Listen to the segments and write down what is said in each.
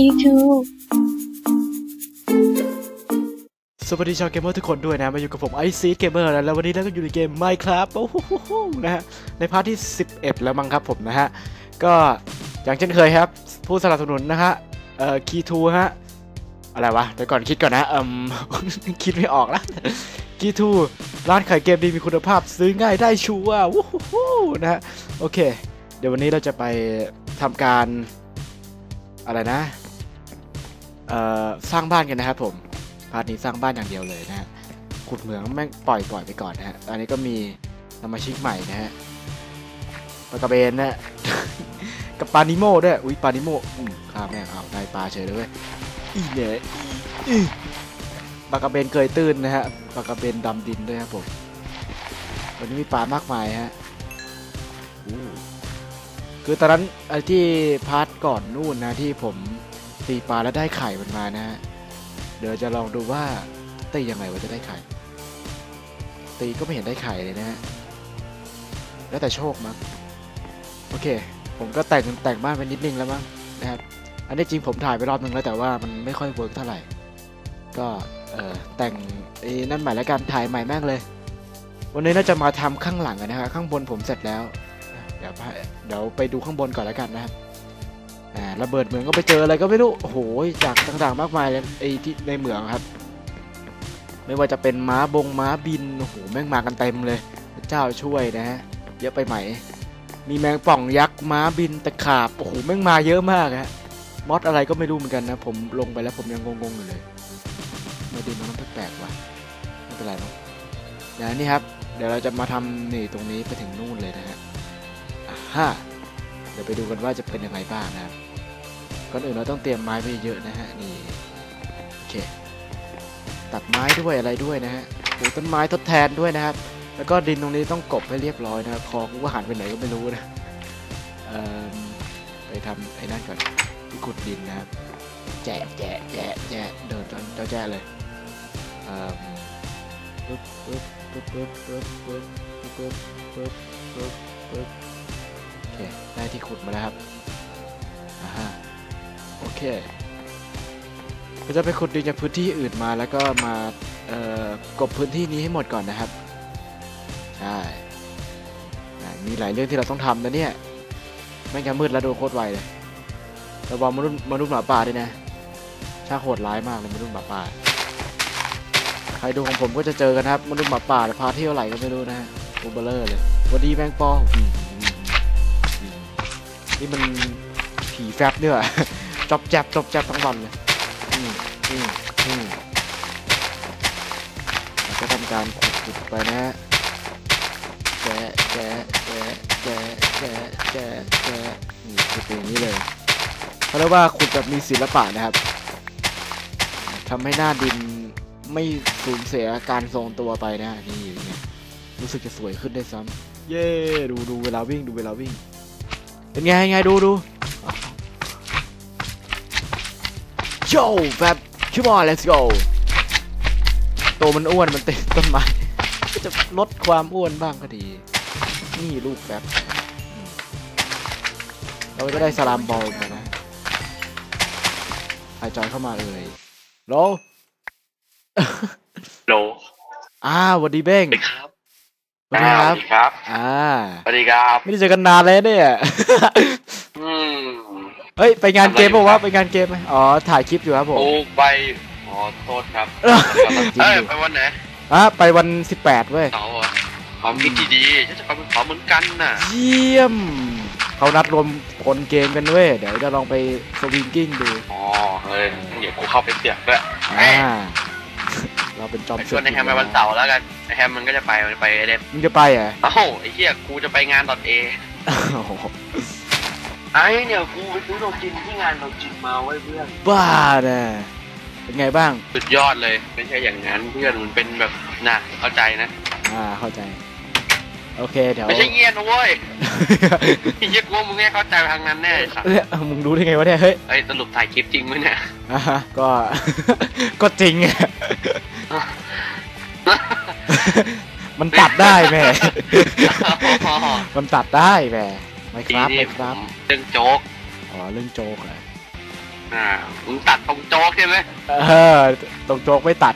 ีทูสวัสดีชาวเกมเมอร์ทุกคนด้วยนะ มาอยู่กับผมไอซีเกมเมอร์แล้ววันนี้เราก็อยู่ในเกม Minecraft โอ้โหนะฮะในพาร์ทที่ 11 แล้วมั้งครับผมนะฮะ ก็อย่างเช่นเคยครับ ผู้สนับสนุนนะฮะเอ่อคีทูฮะ อะไรวะเดี๋ยวก่อนคิดก่อนนะเอืมคิดไม่ออกละคีทูร้านขายเกมดีมีคุณภาพซื้อง่ายได้ชัวร์วู้ฮู้นะฮะโอเค เดี๋ยววันนี้เราจะไปทำการอะไรนะ สร้างบ้านกันนะครับผม พาร์ทนี้สร้างบ้านอย่างเดียวเลยนะฮะ ขุดเหมืองแม่งปล่อยปล่อยไปก่อนนะฮะตอนนี้ก็มีสมาชิกใหม่นะฮะปลากระเบนนะกับปลานิโมด้วย อุ้ยปลานิโมอืมข้าแม่งเอาได้ปลาเฉยเลยเว้ยอีเนี่ยอีอีปลากระเบนเกยตื้นนะฮะ ปลากระเบนดำดินด้วยครับผม วันนี้มีปลามากมายฮะคือตอนนั้นไอ้ที่พาร์ทก่อนนู่นนะที่ผม ตีปลาแล้วได้ไข่มันมานะฮะเดี๋ยวจะลองดูว่าตียังไงว่าจะได้ไข่ ตีก็ไม่เห็นได้ไข่เลยนะฮะแล้วแต่โชคมั้งโอเค ผมก็แต่งแต่งบ้านไปนิดนึงแล้วมั้งนะครับอันนี้จริงผมถ่ายไปรอบนึงแล้วแต่ว่ามันไม่ค่อยเวิร์กเท่าไหร่ ก็เออแต่งไอ้นั่นใหม่แล้วกันถ่ายใหม่แม่งเลย วันนี้น่าจะมาทำข้างหลังกันนะครับข้างบนผมเสร็จแล้ว เดี๋ยวไปเดี๋ยวไปดูข้างบนก่อนแล้วกันนะครับ ระเบิดเหมืองก็ไปเจออะไรก็ไม่รู้โอ้โหจากต่างๆมากมายเลยไอ้ที่ในเหมืองครับ ไม่ว่าจะเป็นม้าบงม้าบินโอ้โหแม่งมากันเต็มเลยเจ้าช่วยนะฮะเยอะไปไหม มีแมงป่องยักษ์ม้าบินตะขาบโอ้โหแม่งมาเยอะมากฮะมอดอะไรก็ไม่รู้เหมือนกันนะ ผมลงไปแล้วผมยังงงๆอยู่เลยมาดินมันแปลกๆว่ะไม่เป็นไรหรอกเดี๋ยวนี่ครับ เดี๋ยวเราจะมาทำนี่ตรงนี้ไปถึงนู่นเลยนะฮะอ่าฮะ ดี๋ยวไปดูกันว่าจะเป็นยังไงบ้างนะครับก่อนอื่นเราต้องเตรียมไม้ไปเยอะนะฮะนี่โอเคตัดไม้ด้วยอะไรด้วยนะฮะปลูกต้นไม้ทดแทนด้วยนะครับ แล้วก็ดินตรงนี้ต้องกบให้เรียบร้อยนะครับคอกูหันไปไหนก็ไม่รู้นะไปทำไอ้นั่นก่อนที่ขุดดินนะครับแจะแจะแจะแจะเดินจนเจ้าแจะเลยเปึ๊บปึ๊บปึ๊บปึ๊บปึ๊บปึ๊บปึ๊บปึ๊บปึ๊บปึ๊บ ได้ที่ขุดมาแล้วครับอ่าฮะโอเคก็จะไปขุดดินจากพื้นที่อื่นมาแล้วก็มากบพื้นที่นี้ให้หมดก่อนนะครับใช่มีหลายเรื่องที่เราต้องทำนะเนี่ยแม่งจะมืดแล้วโดนโคตรไวเลยระวังมนุษย์มนุษย์หมาป่าด้วยนะช่างโหดร้ายมากเลยมนุษย์หมาป่า ใครดูของผมก็จะเจอกันครับ มนุษย์หมาป่าพาเที่ยวไหลก็ไม่รู้นะฮะโอเบอร์เลอร์เลยวันดีแมงปออืม นี่มันผีแฟบเนี่ยจอบแจบจอบแจบทั้งวันเลยอืมอืมอืมก็ทำการขุดขุดไปนะฮะแกะแกะแกะแกะแกะแกะแกะนี่ขุดอย่างนี้เลยเขาเรียกว่าขุดแบบมีศิลปะนะครับทำให้หน้าดินไม่สูญเสียการทรงตัวไปนะนี่รู้สึกจะสวยขึ้นได้ซ้ำเย้ดูดูเวลาวิ่งดูเวลาวิ่ง เป็นไงไงดูดูโย่แบบ come on let's go ตัวมันอ้วนมันติดต้นไม้ก็จะลดความอ้วนบ้างก็ดี นี่ลูกแบบอืมเราก็ได้สลามบอลมานะใครจอยเข้ามาเอ่ยโลโหลอ้าวสวัสดีเบ้ง สวัสดีครับสวัสดีครับสวัสดีครับอ่าสวัสดีครับ ไม่ได้เจอกันนานเลยเนี่ยอืมเฮ้ย ไปงานเกมทำอะไรอยู่บอกว่าครับไปงานเกมไหมอ๋อ ถ่ายคลิปอยู่ครับผมโอ้ไปอ๋อโทษครับเออจริงเอ้ยอยู่ไปวันไหนอะไปวัน18เว้ยเสาร์เหรอความคิดดีๆฉันจะไปเป็นเสาร์เหมือนกันน่ะ เยี่ยม เขานัดรวมผลเกมกันเว้ย เดี๋ยวจะลองไปสวิงกิ้งดู อ๋อเฮ้ยเดี๋ยวกูเข้าไปเสียบด้วยอ่า เราเป็นจอมไปชเสืวนไอ้แฮมไปวันเสาร์แล้วกันไอ้แฮมมันก็จะไปมันไปเล่นมึงจะไปเหรอะเอ้าไอ้เหี้ยกูจะไปงานดอทเอไอ้เนี่ยกูไปซื้อโนจินที่งานโนจินมาไว้เพื่อนบ้าน่ะเป็นไงบ้างสุดยอดเลยไม่ใช่อย่างนั้นเพื่อนมันเป็นแบบน่ะเข้าใจนะ อ่าเข้าใจ โอเคเดี๋ยวไม่ใช่เงียบนะเว้ยไอ้เหี้ยกูว่ามึงแค่เข้าใจทางนั้นแน่ไอ้สัสเอ้ยมึงรู้ได้ไงวะเนี่ยเฮ้ยไอ้ยสรุปถ่ายคลิปจริงไหมเนี่ยอ่าฮะก็ก็จริงอะ มันตัดได้แหม่ มันตัดได้แหม่ไม่ครับนี่ไม่ครับเรื่องโจ๊ก อ๋อเรื่องโจ๊กเหรออ่ามึงตัดตรงโจ๊กใช่ไหมเออตรงโจ๊กไม่ตัด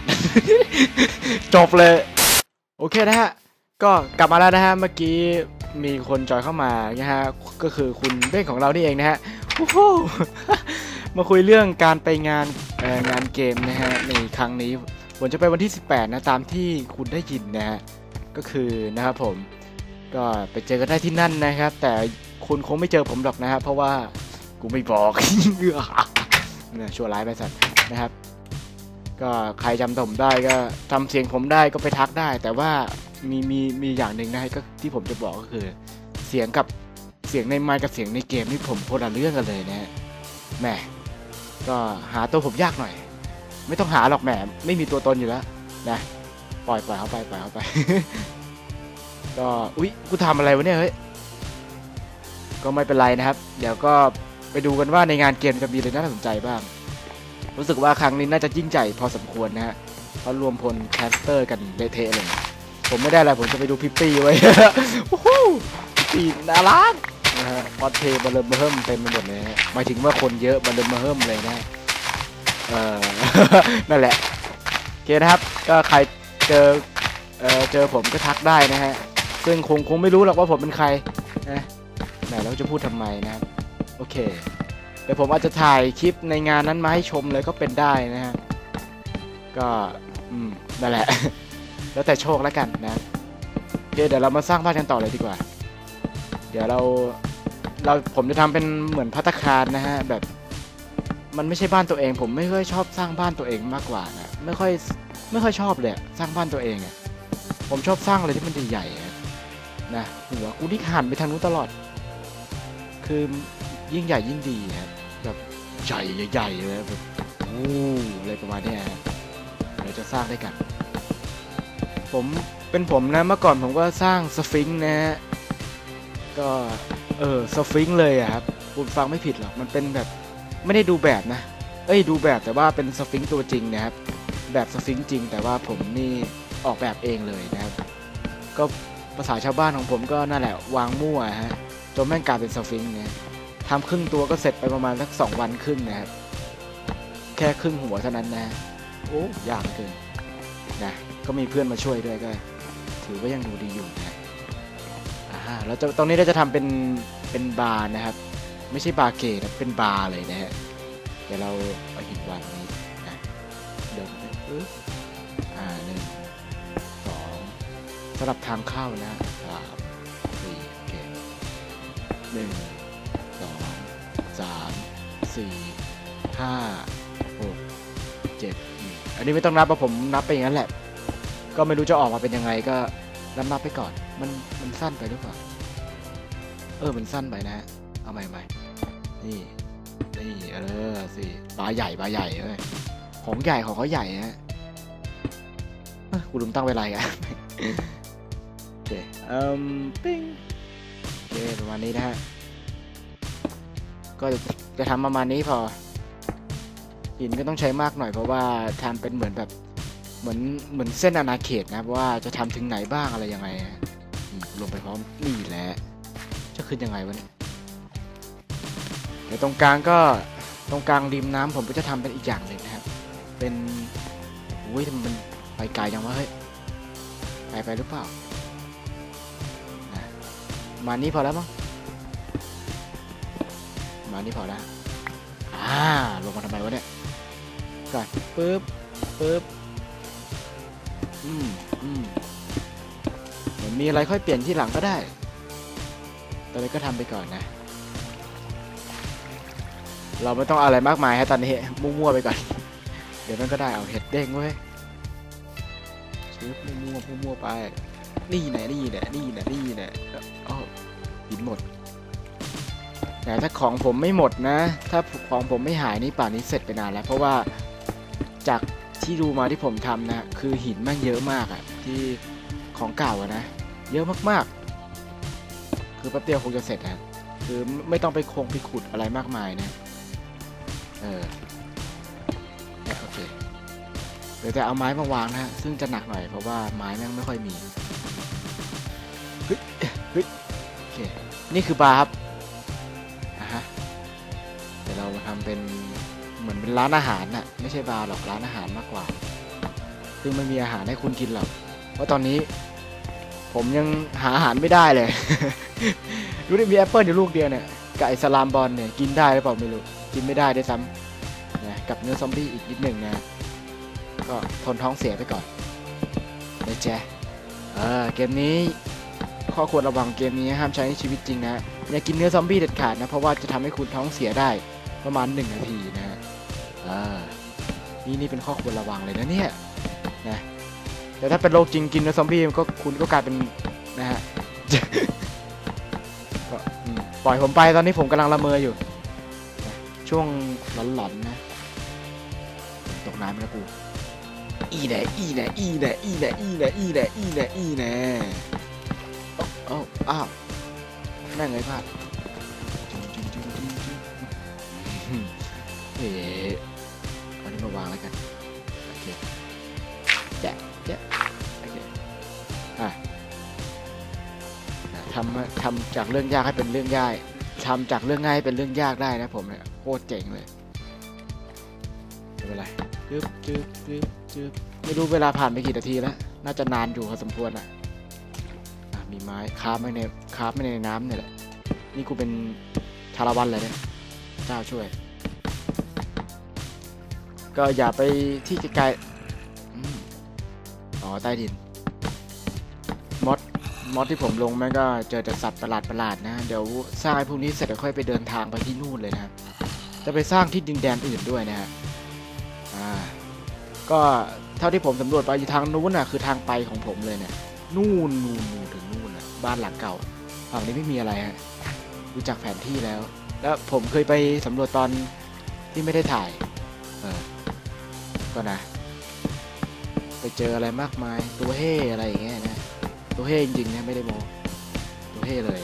จบเลย โอเคนะฮะ ก็กลับมาแล้วนะฮะ เมื่อกี้มีคนจอยเข้ามานะฮะ ก็คือคุณเบ้งของเรานี่เองนะฮะโอ้โหมาคุยเรื่องการไปงานเอ่องานเกมนะฮะในครั้งนี้ ผมจะไปวันที่ 18 นะ ตามที่คุณได้ยินนะฮะ ก็คือนะครับผม ก็ไปเจอกันได้ที่นั่นนะครับ แต่คุณคงไม่เจอผมหรอกนะครับ เพราะว่ากูไม่บอกเนี่ยชั่วร้ายไปสัตว์นะครับ ก็ใครจำผมได้ก็จำเสียงผมได้ก็ไปทักได้ แต่ว่ามีมีมีอย่างหนึ่งนะก็ที่ผมจะบอกก็คือ เสียงกับเสียงในไมค์กับเสียงในเกมนี่ผมคนละเรื่องกันเลยนะฮะแหมก็หาตัวผมยากหน่อย ไม่ต้องหาหรอกแหมไม่มีตัวตนอยู่แล้วนะปล่อยปล่อยเขาไปปล่อยเขาไป ก็อุ๊ยกูทำอะไรวะเนี่ยเฮ้ยก็ไม่เป็นไรนะครับ เดี๋ยวก็ไปดูกันว่าในงานเกมจะมีอะไรน่าสนใจบ้าง รู้สึกว่าครั้งนี้น่าจะยิ่งใหญ่พอสมควรนะฮะเพราะรวมพลแคสเตอร์กันเละเทะเลย ผมไม่ได้อะไรผมจะไปดูพิปปี้ไว้โอ้โหปีน่ารักนะฮะพอดเพย์มาเริ่มมาเฮิมเต็มไปหมดเลยหมายถึงว่าคนเยอะมาเริ่มมาเฮิมเลยนะ เออนั่นแหละโอเคนะครับ ก็ใครเจอเออเจอผมก็ทักได้นะฮะ ซึ่งคงคงไม่รู้หรอกว่าผมเป็นใครนะไหนเราจะพูดทำไมนะครับ โอเค เดี๋ยวผมอาจจะถ่ายคลิปในงานนั้นมาให้ชมเลยก็เป็นได้นะฮะ ก็อืมนั่นแหละ แล้วแต่โชคแล้วกันนะโอเคเดี๋ยวเรามาสร้างบ้านกันต่อเลยดีกว่า เดี๋ยวเราเราผมจะทำเป็นเหมือนพัตคารนะฮะแบบ มันไม่ใช่บ้านตัวเอง ผมไม่ค่อยชอบสร้างบ้านตัวเองมากกว่านะไม่ค่อยไม่ค่อยชอบเลยสร้างบ้านตัวเองอะผมชอบสร้างอะไรที่มันใหญ่ๆะนะหัวกูนี่หันไปทางนู้นตลอด คือยิ่งใหญ่ยิ่งดีครับแบบใหญ่ใหญ่เลยแบบโอ้อะไรประมาณนี้เดี๋ยวจะสร้างด้วยกัน ผมเป็นผมนะเมื่อก่อนผมก็สร้างสฟิงค์นะฮะก็เออสฟิงค์เลยอะครับคุณฟังไม่ผิดหรอกมันเป็นแบบ ไม่ได้ดูแบบนะ เอ้ยดูแบบแต่ว่าเป็นสฟิงค์ตัวจริงนะครับ แบบสฟิงค์จริง แต่ว่าผมนี่ออกแบบเองเลยนะครับ ก็ภาษาชาวบ้านของผมก็นั่นแหละวางมั่วฮะจนแม่งกลายเป็นสฟิงค์เนี่ยทำครึ่งตัวก็เสร็จไปประมาณสักสองวันครึ่งนะครับ แค่ครึ่งหัวเท่านั้นนะโอ้ยากเหลือเกินนะก็มีเพื่อนมาช่วยด้วยก็ ถือว่ายังดูดีอยู่นะอ่าแล้วจะตรงนี้เราจะทำเป็นเป็นบาร์นะครับ ไม่ใช่บาร์เกตนะเป็นบาร์เลยนะฮะเดี๋ยวเราเอาหินวางตรงนี้นะเดินไปปึ๊บอ่าหนึ่งสองสำหรับทางเข้านะสามสี่โอเคหนึ่งสองสามสี่ห้าหกเจ็ดอันนี้ไม่ต้องนับเพราะผมนับไปอย่างนั้นแหละ ก็ไม่รู้จะออกมาเป็นยังไงก็นับนับไปก่อน มันมันสั้นไปหรือเปล่าเออมันสั้นไปนะ เอาใหม่ใหม่ นี่ นี่เออสิบาใหญ่บาใหญ่เว้ยของใหญ่ของเขาใหญ่ฮะกูลืมตั้งเวลาอีกันโอเคเอ่มปิ้งโอเคประมาณนี้นะฮะ ก็จะจะทำประมาณนี้พอ หินก็ต้องใช้มากหน่อยเพราะว่าทำเป็นเหมือนแบบ เหมือนเหมือนเส้นอาณาเขตนะว่าจะทำถึงไหนบ้างอะไรยังไงอะอืมลงไปพร้อมนี่แหละจะขึ้นยังไงวะเนี่ย เดี๋ยวตรงกลางก็ตรงกลางริมน้ำผมก็จะทำเป็นอีกอย่างหนึ่งนะครับ เป็นอุ้ยมันไปไกลจังวะเฮ้ยไกลไปหรือเปล่ามานี้พอแล้วมั้งมานี้พอแล้วอ่าลงมาทำไมวะเนี่ยก่อนปึ๊บปึ๊บอืมอืมเหมือนมีอะไรค่อยเปลี่ยนที่หลังก็ได้ตอนนี้ก็ทำไปก่อนนะ เราไม่ต้องอะไรมากมายฮะตอนนี้มั่วๆไปก่อน เดี๋ยวมันก็ได้เอาเห็ดเด้งเว้ยชื้อมั่วๆมั่วๆไป นี่แน่นี่แน่นี่แน่นี่แน่อ๋อหินหมดแต่ถ้าของผมไม่หมดนะ ถ้าของผมไม่หายนี่ป่านนี้เสร็จไปนานแล้ว เพราะว่าจากที่ดูมาที่ผมทำนะ คือหินม่งเยอะมากอะที่ของเก่าอะนะ เยอะมากๆ คือแป๊บเดียวคงจะเสร็จแล้วคือไม่ต้องไปคงไปขุดอะไรมากมายนะ เออเนี่ยโอเคเดี๋ยวจะเอาไม้มาวางนะฮะ ซึ่งจะหนักหน่อยเพราะว่าไม้แม่งไม่ค่อยมีเฮ้ยเฮ้ยโอเค นี่คือบาร์ครับอะฮะ เดี๋ยวเรามาทำเป็นเป็นร้านอาหารน่ะ ไม่ใช่บาร์หรอกร้านอาหารมากกว่า ซึ่งไม่มีอาหารให้คุณกินหรอก เพราะตอนนี้ ผมยังหาอาหารไม่ได้เลยดูดิมีแอปเปิลอยู่ลูกเดียวเนี่ยกับไอสลามบอลเนี่ยกินได้หรือเปล่าไม่รู้ กินไม่ได้ด้วยซ้ำนะกับเนื้อซอมบี้อีกนิดหนึ่งนะ ก็ทนท้องเสียไปก่อนนะแจ๊เออเกมนี้ข้อควรระวังเกมนี้ห้ามใช้ในชีวิตจริงนะ อย่ากินเนื้อซอมบี้เด็ดขาดนะ เพราะว่าจะทำให้คุณท้องเสียได้ประมาณ 1 นาทีนะฮะอ่านี่นี่เป็นข้อควรระวังเลยนะเนี่ยนะแต่ถ้าเป็นโรคจริงกินเนื้อซอมบี้ก็คุณก็กลายเป็นนะฮะปล่อยผมไปตอนนี้ผมกำลังละเมออยู่ ช่วงหลอนๆนะ ตกน้ำแล้วกูอีแหน่อีแหน่อีแหน่อีแหน่อีแหน่อีแหน่อีแหน่อีแหน่เอ้อ้าอ้าวแม่งเลยพลาดจึ๊งจึ๊งจึ๊งจึ๊งจึ๊งอืมเอ๊ะเอาอันนี้มาวางแล้วกันโอเคแจ๊ะแจ๊ะโอเคอะทำทำจากเรื่องยากให้เป็นเรื่องง่ายทำจากเรื่องง่ายให้เป็นเรื่องยากได้นะผมเนี่ย คตรเจ๋งเลยไม่เป็นไรจึ๊บจึ๊บจึ๊บจึ๊บไม่รู้เวลาผ่านไปกี่นาทีแล้ว น่าจะนานอยู่พอสมควรอะอะมีไม้คาบไม่ในคาบไม่ในน้ำเนี่ยแหละ นี่กูเป็นชาละวันเลยเนี่ยเจ้าช่วย ก็อย่าไปที่ไกลๆอ๋อ ใต้ดินมอดมอดที่ผมลงแม่งก็เจอแต่สัตว์ประหลาดประหลาดนะ เดี๋ยวสร้างพวกนี้เสร็จแล้วค่อยไปเดินทางไปที่นู่นเลยนะครับ จะไปสร้างที่ดินแดนอื่นด้วยนะฮะอ่าก็เท่าที่ผมสำรวจไปอยู่ทางนู้นน่ะคือทางไปของผมเลยเนี่ยนู่นนู่นนู่นถึงนู่นน่ะบ้านหลังเก่าฝั่งนี้ไม่มีอะไรฮะดูจากแผนที่แล้ว แล้วผมเคยไปสำรวจตอนที่ไม่ได้ถ่ายเออก็นะ ไปเจออะไรมากมายตัวเฮ่อะไรอย่างเงี้ยนะตัวเฮ่จริงๆนะไม่ได้โมตัวเฮ่เลย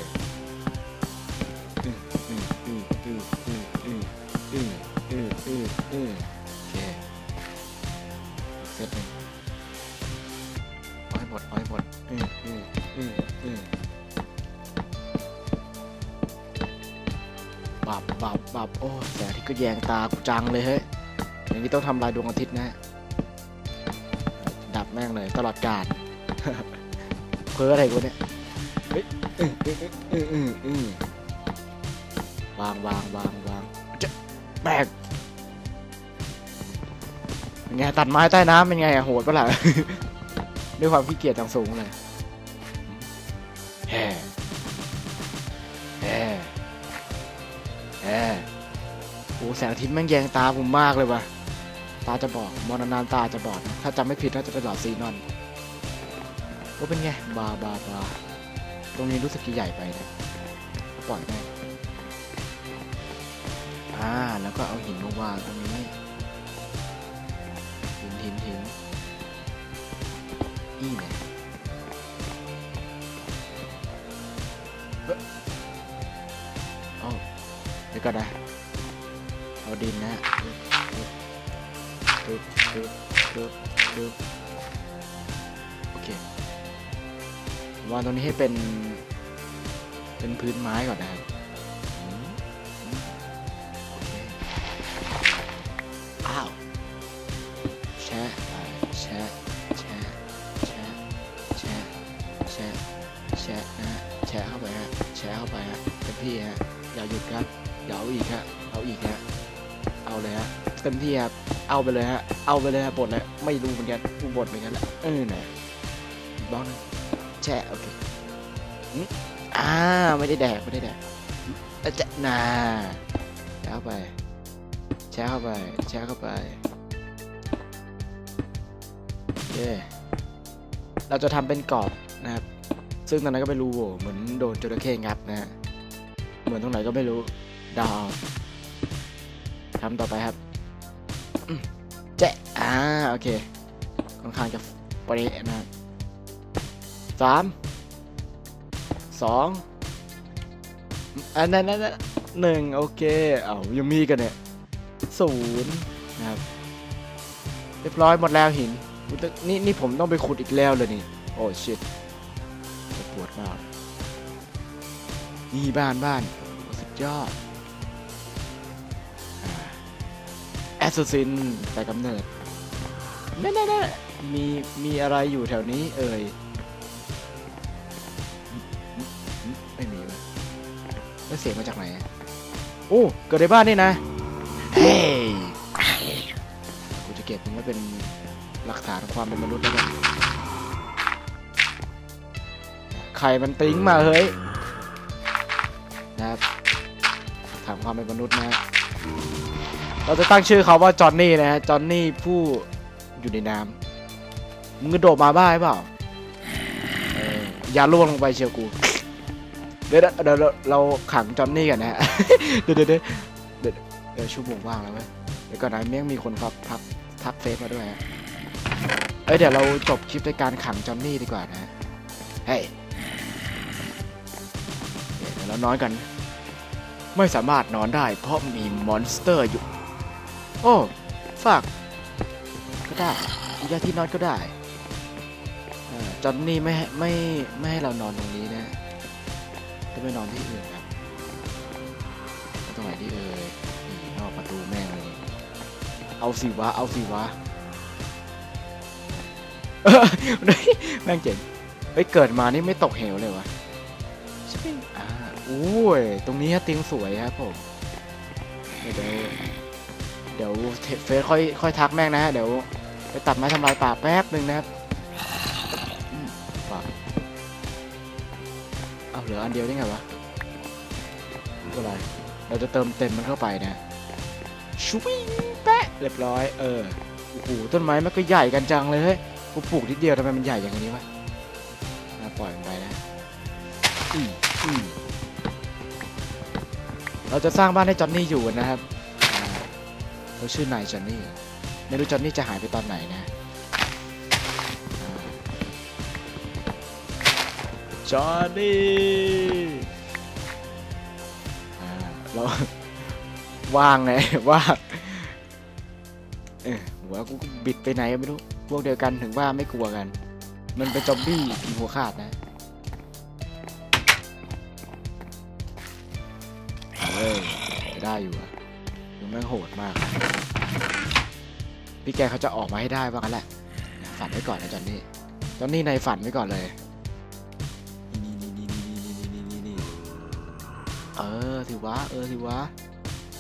หมดเอาให้หมดอืมอืมอืมอืมบับบับบับโอ้แสงอาที่ก็แยงตากูจังเลยเฮ้ยอย่างนี้ต้องทำลายดวงอาทิตย์นะ ดับแม่งเลยตลอดกาลเพ้ออะไรกูเนี่ยเฮ้ยอืออืออืออืออือวางวางวางวางจะแบกเป็นไงตัดไม้ใต้น้ำเป็นไงอะโหดปะล่ะ ด้วยความขี้เกียจอย่างสูงเลยแฮ่แฮ่แฮ่โอ้แสงอาทิตย์แม่งแยงตาผมมากเลยว่ะ ตาจะบอดมองนานๆตาจะบอดนะถ้าจำไม่ผิดน่าจะเป็นหลอดซีนอนว่าเป็นไง บาบาบาตรงนี้รู้สึกจะใหญ่ไปนะปล่อยได้อ่า แล้วก็เอาหินมาวางตรงนี้หินหินหิน นี่ไงเอาเดี๋ยวก่อนนะ เอาดินนะโอเควางตรงนี้ให้เป็น เป็นพื้นไม้ก่อนนะครับ ต็มที่ครับ เอาไปเลยฮะ เอาไปเลยฮะบทเลยไม่รู้เหมือนกันกูบทเหมือนกันแหละเออไหนบล็อกนึงแช่โอเคอ่าไม่ได้แดกไม่ได้แดกอะจะนาแช่เข้าไปแช่เข้าไปแช่เข้าไปโอเคเราจะทำเป็นกรอบนะครับ ซึ่งตอนนั้นก็ไม่รู้โว่เหมือนโดนจระเข้งับนะฮะเหมือนตรงไหนก็ไม่รู้ดาวทำต่อไปครับ อ่าโอเคค่อนข้างจะปรี้ยนะสามสองอันนั้นนั่นนั่นหนึ่งโอเคเอายังมีกันเนี่ยศูนย์นะครับเรียบร้อยหมดแล้วหินนี่นี่ผมต้องไปขุดอีกแล้วเลยนี่ โอ้ชิตปวดมากนี่บ้านบ้านสุดยอดแอสซูซินแต่กำเนิด แน่แน่มีมีอะไรอยู่แถวนี้เอ่ย ไม่มีวะแล้วเสียงมาจากไหน โอ้ เกิดในบ้านนี่นะ เฮ้ยกูจะเก็บมันไว้เป็นหลักฐานความเป็นมนุษย์แล้วกันใครมันติ้งมาเฮ้ย นะครับถามความเป็นมนุษย์นะฮะเราจะตั้งชื่อเขาว่าจอห์นนี่นะฮะ จอห์นนี่ผู้ อยู่ในน้ำมึงกระโดดมาบ้าหรือเปล่าอย่าล่วงลงไปเชียวกูเดี๋ยวเดี๋ยวเราขังจอนนี่กันนะฮะเดี๋ยวเดี๋ยวเดี๋ยวชั่วโมงว่างแล้วเว้ยเดี๋ยวก่อนนะเมี่ยงมีคนพักพักทักเฟซมาด้วยฮะเอ้ยเดี๋ยวเราจบคลิปด้วยการขังจอนนี่ดีกว่านะฮะเฮ้ยเดี๋ยวเรานอนกัน ไม่สามารถนอนได้เพราะมีมอนสเตอร์อยู่ โอ้ฝาก ก็ได้อีกที่นอนก็ได้อจอนนี่ไม่ไม่ไม่ให้เรานอนตรงนี้นะต้องไปนอนที่อื่นครับแล้วตรงไหนที่เอ่ยนี่นอกประตูแม่งเลยเอาสิวะเอาสิวะเออแม่งเจ๋งเฮ้ยเกิดมานี่ไม่ตกเหวเลยวะใช่ไหมอ่าโอ้ยตรงนี้เตียงสวยครับผมเดี๋ยวเดี๋ยวเฟซค่อยค่อยทักแม่งนะฮะเดี๋ยว ไปตัดไม้ทำลายป่าแป๊บหนึ่งนะครับป่าเอาเหลืออันเดียวได้ไงวะไม่เป็นไรเราจะเติมเต็มมันเข้าไปนะชุวิงแปะเรียบร้อยเออโอ้โหต้นไม้มันก็ใหญ่กันจังเลยเฮ้ยกูปลูกนิดเดียวทำไมมันใหญ่อย่างนี้วะปล่อยมันไปนะอืมอืมเราจะสร้างบ้านให้จอนนี่อยู่นะครับเขาชื่อนายจอนนี่ ไม่รู้จอนนี่จะหายไปตอนไหนนะอ่าจอนนี่อ่าเราว่างไงว่างเออหัวกูบิดไปไหนก็ไม่รู้พวกเดียวกันถึงว่าไม่กลัวกัน มันเป็นจอมบี้ผีหัวขาดนะเออได้อยู่อะมันแม่งโหดมาก พี่แกเขาจะออกมาให้ได้ว่างั้นแหละ ฝันไว้ก่อนนะจอนนี่จอนนี่ในฝันไว้ก่อนเลย เออถือวะเออถือวะ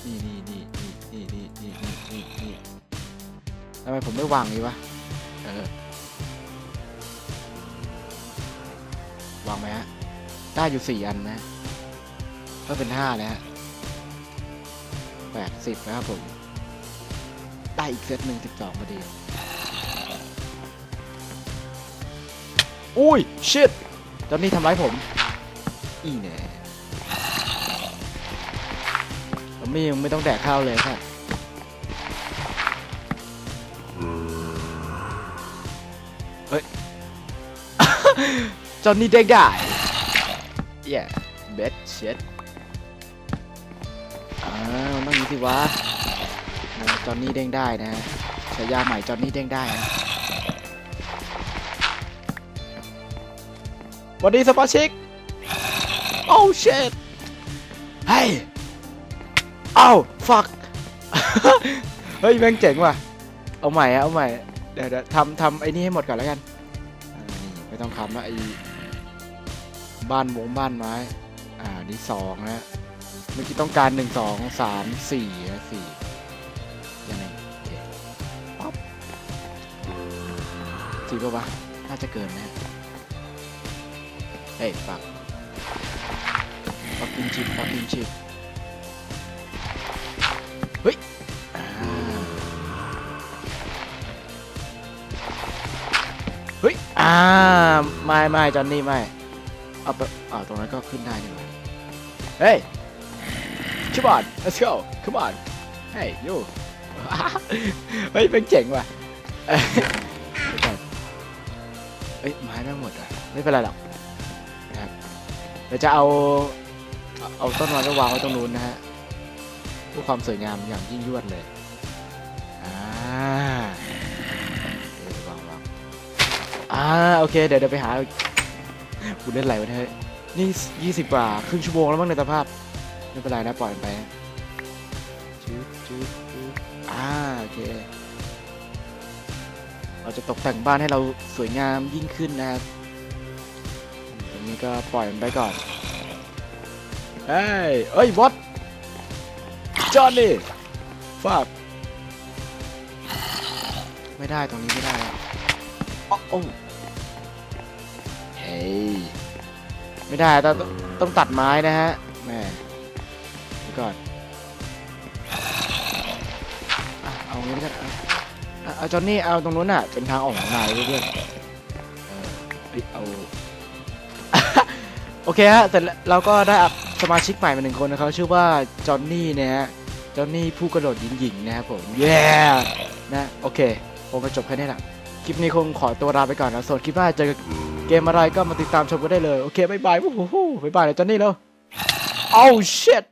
นี่นี่นี่นี่นี่นี่นี่นี่นี่ทำไมผมไม่วางนี้วะ เออ วางไหมฮะ ได้อยู่สี่อันนะ ก็เป็นห้าแล้วฮะแปดสิบนะครับผม ได้อีกเซตหนึ่งสิบสองพอดี อุ้ย ชิตตอนนี้ทำร้ายผม อีแน่ผมไม่ยังไม่ต้องแดกข้าวเลยค่ะเฮ้ย จอนนี่เด้งได้ yeah bet shit อ่ามันต้องอย่างนี้สิวะ อนนี่เด้งได้นะฉายาใหม่จอนนี่เด้งได้นะสวัสดีสมาชิกโอ้ shit เฮ้ยเอ้า fuck เฮ้ยแม่งเจ๋งว่ะ เอาใหม่อะเอาใหม่ เดี๋ยวทำทำไอ้นี่ให้หมดก่อนแล้วกัน ไม่ต้องทำนะไอ้บ้านวงบ้านไม้ อ่า นี่สองนะ เมื่อกี้ต้องการหนึ่งสองสามสี่สี่ สี่ป่าวะ น่าจะเกินนะเฮ้ยปักปักกินชิปปักกินชิปเฮ้ยเฮ้ย อ่า ไม่ไม่จอนนี่ไม่ เอาไปอ่าตรงนั้นก็ขึ้นได้นี่หว่าเฮ้ย Come on let's go come on hey you เฮ้ยเป็นเจ๋งว่ะ เอ้ยไม้ไม่หมดอะไม่เป็นไรหรอกนะครับเดี๋ยวจะเอาเอาต้นไม้ไปวางไว้ตรงนู้นนะฮะเพื่อความสวยงามอย่างยิ่งยวดเลยอ่าวางวางอ่าโอเคเดี๋ยวเดี๋ยวไปหากูเล่นอะไวะเนี่ยเฮ้ยนี่ยี่สิบกว่าครึ่งชั่วโมงแล้วมั้งในสภาพไม่เป็นไรนะปล่อยมันไปนะ เราจะตกแต่งบ้านให้เราสวยงามยิ่งขึ้นนะครับตรงนี้ก็ปล่อยมันไปก่อนเฮ้ยเอ้ย what จอนนี่ฟาบไม่ได้ตรงนี้ไม่ได้อะอ๋อโอ้เฮ้ยไม่ได้ต้องต้องตัดไม้นะฮะแม่ก่อนเอางี้กันอ่อะ เอาจอห์นนี่เอาตรงนู้นอะ เป็นทางออกของนายเพื่อนๆเออเฮ้ยเอา โอเคฮะ แต่เราก็ได้อัพสมาชิกใหม่มาหนึ่งคนนะครับ ชื่อว่าจอห์นนี่นะฮะ จอห์นนี่ผู้กระโดดหญิงๆนะครับผม เย้ นะ โอเคผมก็จบแค่นี้แหละ คลิปนี้คงขอตัวลาไปก่อนนะส่วนคลิปหน้าเจอเกมอะไรก็มาติดตามชมกันได้เลย โอเคบายบายวู้ฮู้บายบายเลยจอห์นนี่แล้ว Oh shit